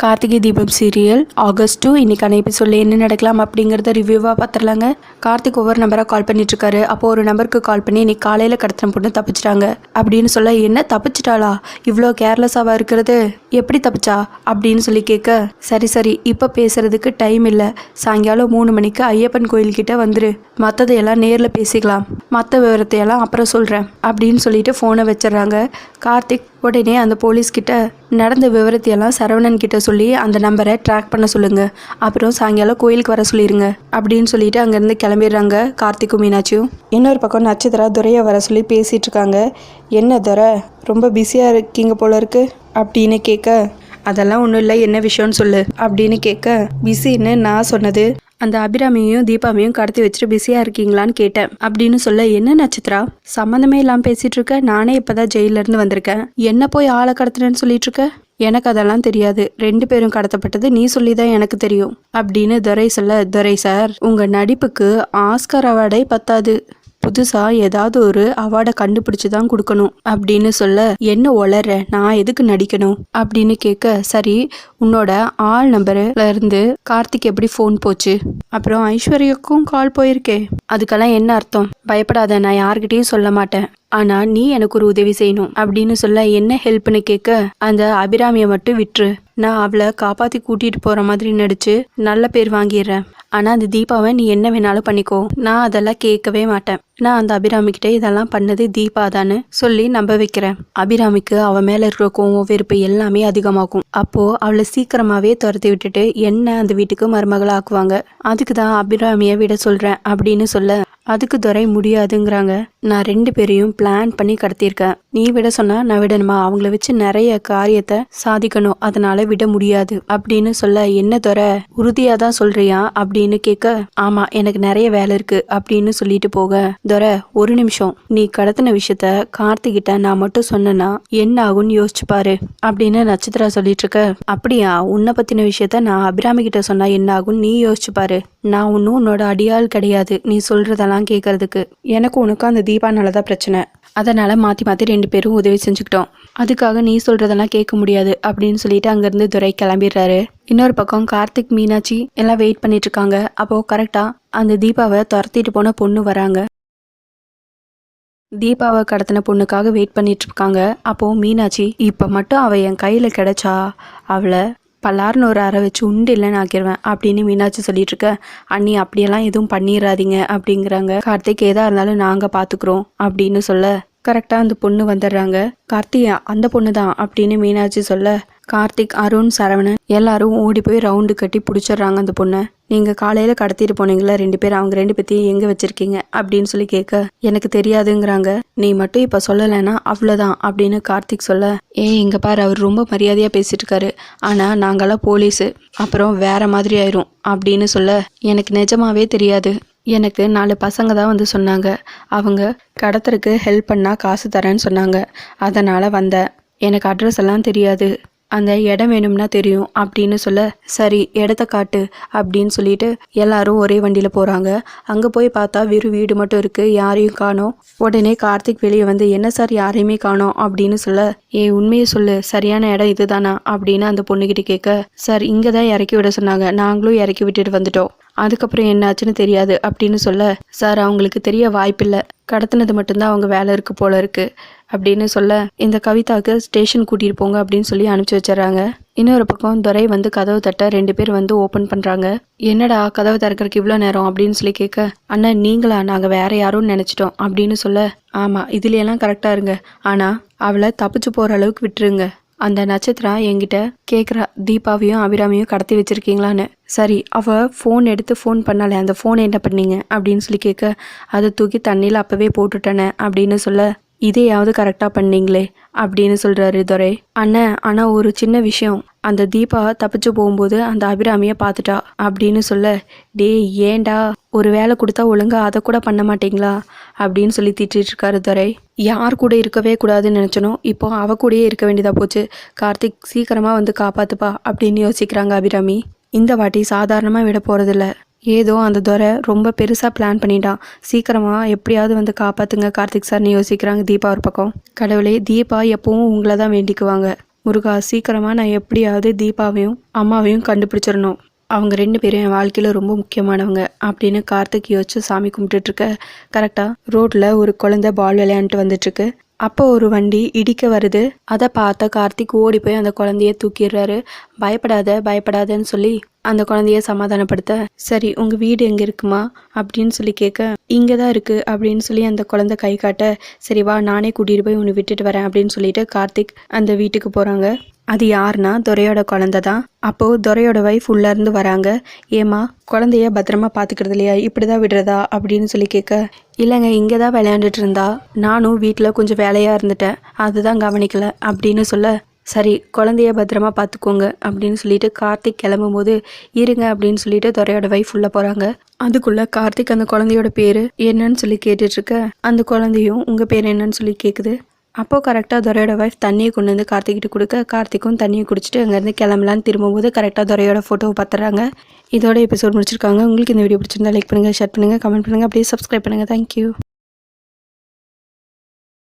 Karthigai Deepam serial August two இன்னைக்கான எபிசோடில் என்ன நடக்கலாம் அப்படிங்கிறத ரிவ்யூவாக பார்த்துடலாங்க கார்த்திக் ஒவ்வொரு நம்பராக கால் பண்ணிட்டு இருக்காரு அப்போ ஒரு நம்பருக்கு கால் பண்ணி இன்னைக்கு காலையில் கடத்தின பொண்ணு தப்பிச்சிட்டாங்க. அப்படின்னு சொல்ல என்ன தப்பிச்சிட்டாளா? இவ்வளோ கேர்லெஸ்ஸாவா இருக்கிறது? எப்படி தப்பிச்சா? அப்படின்னு சொல்லி கேட்க சரி சரி இப்போ பேசுறதுக்கு டைம் இல்லை. சாயங்காலம் மூணு மணிக்கு ஐயப்பன் கோயில்கிட்ட வந்துரு. மற்றதையெல்லாம் நேரில் பேசிக்கலாம். மற்ற விவரத்தையெல்லாம் அப்புறம் சொல்கிறேன் அப்படின்னு சொல்லிட்டு ஃபோனை வச்சிடுறாங்க. கார்த்திக் உடனே அந்த போலீஸ்கிட்ட நடந்த விவரத்தையெல்லாம் சரவணன் கிட்ட சொல்லி அந்த நம்பரை ட்ராக் பண்ண சொல்லுங்க. அப்புறம் சாயங்காலம் கோயிலுக்கு வர சொல்லிடுங்க அப்படின்னு சொல்லிட்டு அங்கேருந்து கிளம்பிடுறாங்க கார்த்திக்கும் மீனாட்சியும் இன்னொரு பக்கம் நட்சத்திரா துரையை வர சொல்லி பேசிகிட்ருக்காங்க இருக்காங்க. என்ன துறை ரொம்ப பிஸியாக இருக்கீங்க போல இருக்கு அப்படின்னு கேட்க அதெல்லாம் ஒன்றும் இல்லை என்ன விஷயம்னு சொல்லு அப்படின்னு கேட்க பிஸின்னு நான் சொன்னது. அந்த அபிராமியையும் தீபாவையும் கடத்தி வச்சுட்டு பிஸியாக இருக்கீங்களான்னு கேட்டேன் அப்படின்னு சொல்ல என்ன நட்சத்திரா? சம்மந்தமே இல்லாமல் பேசிட்டு இருக்க நானே இப்போதான் ஜெயில இருந்து வந்திருக்கேன். என்ன போய் ஆளை கடத்துறேன்னு சொல்லிட்டு இருக்க? எனக்கு அதெல்லாம் தெரியாது. ரெண்டு பேரும் கடத்தப்பட்டது நீ சொல்லி தான் எனக்கு தெரியும் அப்படின்னு துரை சொல்ல துரை சார் உங்க நடிப்புக்கு ஆஸ்கர் அவார்டே பத்தாது. புதுசா ஏதாவது ஒரு அவார்டை கண்டுபிடிச்சு தான் கொடுக்கணும். அப்படின்னு சொல்ல என்ன ஒளற நான் எதுக்கு நடிக்கணும்? அப்படின்னு கேட்க சரி உன்னோட ஆள் நம்பர்ல இருந்து கார்த்திக் எப்படி ஃபோன் போச்சு? அப்புறம் ஐஸ்வர்யாக்கும் கால் போயிருக்கே. அதுக்கெல்லாம் என்ன அர்த்தம்? பயப்படாத நான் யார்கிட்டயும் சொல்ல மாட்டேன். ஆனா நீ எனக்கு ஒரு உதவி செய்யணும் அப்படின்னு சொல்ல என்ன ஹெல்ப்னு கேட்க அந்த அபிராமியை மட்டும் விட்டுரு. நான் அவளை காப்பாத்தி கூட்டிட்டு போற மாதிரி நடிச்சு நல்ல பேர் வாங்கிடுறேன். ஆனால் அந்த தீபாவை நீ என்ன வேணாலும் பண்ணிக்கோ. நான் அதெல்லாம் கேட்கவே மாட்டேன். நான் அந்த அபிராமிக்கிட்ட இதெல்லாம் பண்ணது தீபா தான்னு சொல்லி நம்ப வைக்கிறேன். அபிராமிக்கு அவன் மேல இருக்கிற கோவம் வெறுப்பு எல்லாமே அதிகமாகும். அப்போ அவளை சீக்கிரமாவே துரத்தி விட்டுட்டு என்ன அந்த வீட்டுக்கு மருமகளா ஆக்குவாங்க? அதுக்கு தான் அபிராமியை விட சொல்றேன் அப்படின்னு சொல்ல அதுக்கு துறை முடியாதுங்கிறாங்க. நான் ரெண்டு பேரையும் பிளான் பண்ணி கடத்தியிருக்கேன். நீ விட சொன்னா நான் விடணுமா? அவங்கள வச்சு நிறைய காரியத்தை சாதிக்கணும். அதனால விட முடியாது. அப்படின்னு சொல்ல என்ன துரை உறுதியா தான் சொல்றியா? அப்படின்னு கேட்க ஆமா எனக்கு நிறைய வேலை இருக்கு. அப்படின்னு சொல்லிட்டு போக துரை ஒரு நிமிஷம். நீ கடத்தின விஷயத்த கார்த்திகிட்ட நான் மட்டும் சொன்னேன்னா என்ன ஆகும்னு யோசிச்சு பாரு. அப்படின்னு நட்சத்திரா சொல்லிட்டு இருக்க அப்படியா? உன்னை பத்தின விஷயத்த நான் அபிராமி கிட்ட சொன்னா என்ன ஆகும் நீ யோசிச்சு பாரு. நான் ஒன்றும் உன்னோட அடியாள் கிடையாது. நீ சொல்றதெல்லாம் கேட்கறதுக்கு. எனக்கு உனக்கு அந்த தீபானால தான் பிரச்சனை. அதனால மாத்தி மாத்தி ரெண்டு பேரும் உதவி செஞ்சுக்கிட்டோம். அதுக்காக நீ சொல்றதெல்லாம் கேட்க முடியாது அப்படின்னு சொல்லிட்டு அங்கிருந்து துரை கிளம்பிடுறாரு. இன்னொரு பக்கம் கார்த்திக் மீனாட்சி எல்லாம் வெயிட் பண்ணிட்டு இருக்காங்க. அப்போ கரெக்டா அந்த தீபாவை துரத்திட்டு போன பொண்ணு வராங்க. தீபாவை கடத்தின பொண்ணுக்காக வெயிட் பண்ணிட்டு இருக்காங்க. அப்போ மீனாட்சி இப்ப மட்டும் அவ என் கையில கிடைச்சா அவளை பல்லார்னு ஒரு அறை வச்சு உண்டு இல்லைன்னு ஆக்கிடுவேன் அப்படின்னு மீனாட்சி சொல்லிட்டு இருக்க அண்ணி அப்படியெல்லாம் எதுவும் பண்ணிடாதீங்க அப்படிங்கிறாங்க. கார்த்திக் ஏதா இருந்தாலும் நாங்கள் பார்த்துக்குறோம் அப்படின்னு சொல்ல கரெக்டாக அந்த பொண்ணு வந்துடுறாங்க கார்த்தியா அந்த பொண்ணு தான் அப்படின்னு மீனாட்சி சொல்ல கார்த்திக் அருண் சரவணன் எல்லாரும் ஓடி போய் ரவுண்டு கட்டி பிடிச்சிடுறாங்க அந்த பொண்ணை. நீங்கள் காலையில் கடத்திட்டு போனீங்களா ரெண்டு பேர் அவங்க ரெண்டு பேத்தையும் எங்கே வச்சிருக்கீங்க? அப்படின்னு சொல்லி கேட்க எனக்கு தெரியாதுங்கிறாங்க. நீ மட்டும் இப்போ சொல்லலைன்னா அவ்வளோதான் அப்படின்னு கார்த்திக் சொல்ல ஏ இங்கே பாரு அவர் ரொம்ப மரியாதையாக பேசிட்டு இருக்காரு ஆனால் நாங்கெல்லாம் போலீஸு அப்புறம் வேற மாதிரி ஆயிரும் அப்படின்னு சொல்ல எனக்கு நிஜமாவே தெரியாது. எனக்கு நாலு பசங்க தான் வந்து சொன்னாங்க. அவங்க கடத்தருக்கு ஹெல்ப் பண்ணால் காசு தரேன்னு சொன்னாங்க. அதனால் வந்தேன். எனக்கு அட்ரஸ் எல்லாம் தெரியாது. அந்த இடம் வேணும்னா தெரியும் அப்படின்னு சொல்ல சரி இடத்த காட்டு அப்படின்னு சொல்லிட்டு எல்லாரும் ஒரே வண்டியில் போகிறாங்க அங்கே போய் பார்த்தா வெறும் வீடு மட்டும் இருக்குது யாரையும் காணோம். உடனே கார்த்திக் வெளியே வந்து என்ன சார் யாரையுமே காணோம் அப்படின்னு சொல்ல ஏ உண்மையை சொல்லு சரியான இடம் இதுதானா? அப்படின்னு அந்த பொண்ணுக்கிட்ட கேட்க சார் இங்கே தான் இறக்கி விட சொன்னாங்க. நாங்களும் இறக்கி விட்டுட்டு வந்துட்டோம். அதுக்கப்புறம் என்னாச்சுன்னு தெரியாது அப்படின்னு சொல்ல சார் அவங்களுக்கு தெரிய வாய்ப்பில்லை. கடத்தினது மட்டும்தான் அவங்க வேலை இருக்கு போல இருக்கு. அப்படின்னு சொல்ல இந்த கவிதாவுக்கு ஸ்டேஷன் கூட்டிட்டு போங்க அப்படின்னு சொல்லி அனுப்பிச்சு வச்சிடறாங்க. இன்னொரு பக்கம் துரை வந்து கதவு தட்ட ரெண்டு பேர் வந்து ஓபன் பண்றாங்க. என்னடா கதவு திறக்கறக்கு இவ்வளோ நேரம்? அப்படின்னு சொல்லி கேட்க அண்ணா நீங்களா? நாங்கள் வேற யாரும் நினைச்சிட்டோம். அப்படின்னு சொல்ல ஆமா இதுல கரெக்டாக கரெக்டா இருங்க. ஆனா அவளை தப்பிச்சு போற அளவுக்கு விட்டுருங்க. அந்த நட்சத்திரா என்கிட்ட கேட்குறா தீபாவையும் அபிராமியும் கடத்தி வச்சிருக்கீங்களான்னு. சரி அவ ஃபோன் எடுத்து ஃபோன் பண்ணாலே அந்த ஃபோனை என்ன பண்ணீங்க? அப்படின்னு சொல்லி கேட்க அதை தூக்கி தண்ணியில் அப்போவே போட்டுட்டேனே அப்படின்னு சொல்ல இதையாவது கரெக்டாக பண்ணீங்களே அப்படின்னு சொல்கிறாரு துரை. அண்ணன் ஆனால் ஒரு சின்ன விஷயம். அந்த தீபா தப்பிச்சு போகும்போது அந்த அபிராமியை பார்த்துட்டா அப்படின்னு சொல்ல டேய் ஏன்டா? ஒரு வேலை கொடுத்தா ஒழுங்கா அதை கூட பண்ண மாட்டீங்களா? அப்படின்னு சொல்லி திட்டிட்டு இருக்காரு துரை. யார் கூட இருக்கவே கூடாதுன்னு நினச்சனோ இப்போ அவ கூடயே இருக்க வேண்டியதாக போச்சு. கார்த்திக் சீக்கிரமாக வந்து காப்பாத்துப்பா அப்படின்னு யோசிக்கிறாங்க அபிராமி. இந்த வாட்டி சாதாரணமாக விட போகிறதில்ல ஏதோ அந்த துறை ரொம்ப பெருசாக பிளான் பண்ணிட்டான். சீக்கிரமாக எப்படியாவது வந்து காப்பாத்துங்க கார்த்திக் சார்னு யோசிக்கிறாங்க தீபா ஒரு பக்கம். கடவுளே தீபா எப்பவும் உங்களை தான் வேண்டிக்குவாங்க. முருகா சீக்கிரமாக நான் எப்படியாவது தீபாவையும் அம்மாவையும் கண்டுபிடிச்சிடணும். அவங்க ரெண்டு பேரும் என் வாழ்க்கையில் ரொம்ப முக்கியமானவங்க அப்படின்னு கார்த்திக் யோசிச்சு சாமி கும்பிட்டுட்ருக்க கரெக்டாக ரோட்டில் ஒரு குழந்தை பால் விளையாண்டுட்டு வந்துட்டுருக்கு அப்போ ஒரு வண்டி இடிக்க வருது. அதை பார்த்த கார்த்திக் ஓடி போய் அந்த குழந்தைய தூக்கிடுறாரு. பயப்படாத பயப்படாதன்னு சொல்லி அந்த குழந்தைய சமாதானப்படுத்த சரி உங்க வீடு எங்க இருக்குமா? அப்படின்னு சொல்லி கேட்க இங்கே தான் இருக்கு அப்படின்னு சொல்லி அந்த குழந்தை கை காட்ட சரி வா நானே கூட்டிட்டு போய் உன்னை விட்டுட்டு வரேன் அப்படின்னு சொல்லிட்டு கார்த்திக் அந்த வீட்டுக்கு போறாங்க. அது யாருன்னா துரையோட குழந்தை தான். அப்போ துரையோட ஒய்ஃப் உள்ளேருந்து வராங்க. ஏமா குழந்தைய பத்திரமா பாத்துக்கிறது இல்லையா? இப்படிதான் விடுறதா? அப்படின்னு சொல்லி கேட்க இல்லைங்க இங்கே தான் விளையாண்டுட்டு இருந்தா. நானும் வீட்டில் கொஞ்சம் வேலையாக இருந்துட்டேன். அதுதான் கவனிக்கல அப்படின்னு சொல்ல சரி குழந்தைய பத்திரமா பார்த்துக்கோங்க அப்படின்னு சொல்லிட்டு கார்த்திக் கிளம்பும் போது இருங்க அப்படின்னு சொல்லிட்டு துறையோட வைஃப் உள்ள போகிறாங்க அதுக்குள்ள கார்த்திக் அந்த குழந்தையோட பேர் என்னன்னு சொல்லி கேட்டுட்டு இருக்க அந்த குழந்தையும் உங்கள் பேர் என்னன்னு சொல்லி கேட்குது அப்போ கரெக்டாக துரையோட வைஃப் தண்ணியை கொண்டு வந்து கார்த்திக்கிட்ட கொடுக்க கார்த்திக்கும் தண்ணியை குடிச்சிட்டு அங்கேருந்து கிளம்பலான்னு திரும்பும்போது கரெக்டாக துரையோட ஃபோட்டோவை பார்த்துறாங்க இதோட எபிசோட் முடிச்சிருக்காங்க. உங்களுக்கு இந்த வீடியோ பிடிச்சிருந்தா லைக் பண்ணுங்கள் ஷேர் பண்ணுங்கள் கமெண்ட் பண்ணுங்கள் அப்படியே சப்ஸ்கிரைப் பண்ணுங்கள் தேங்க்யூ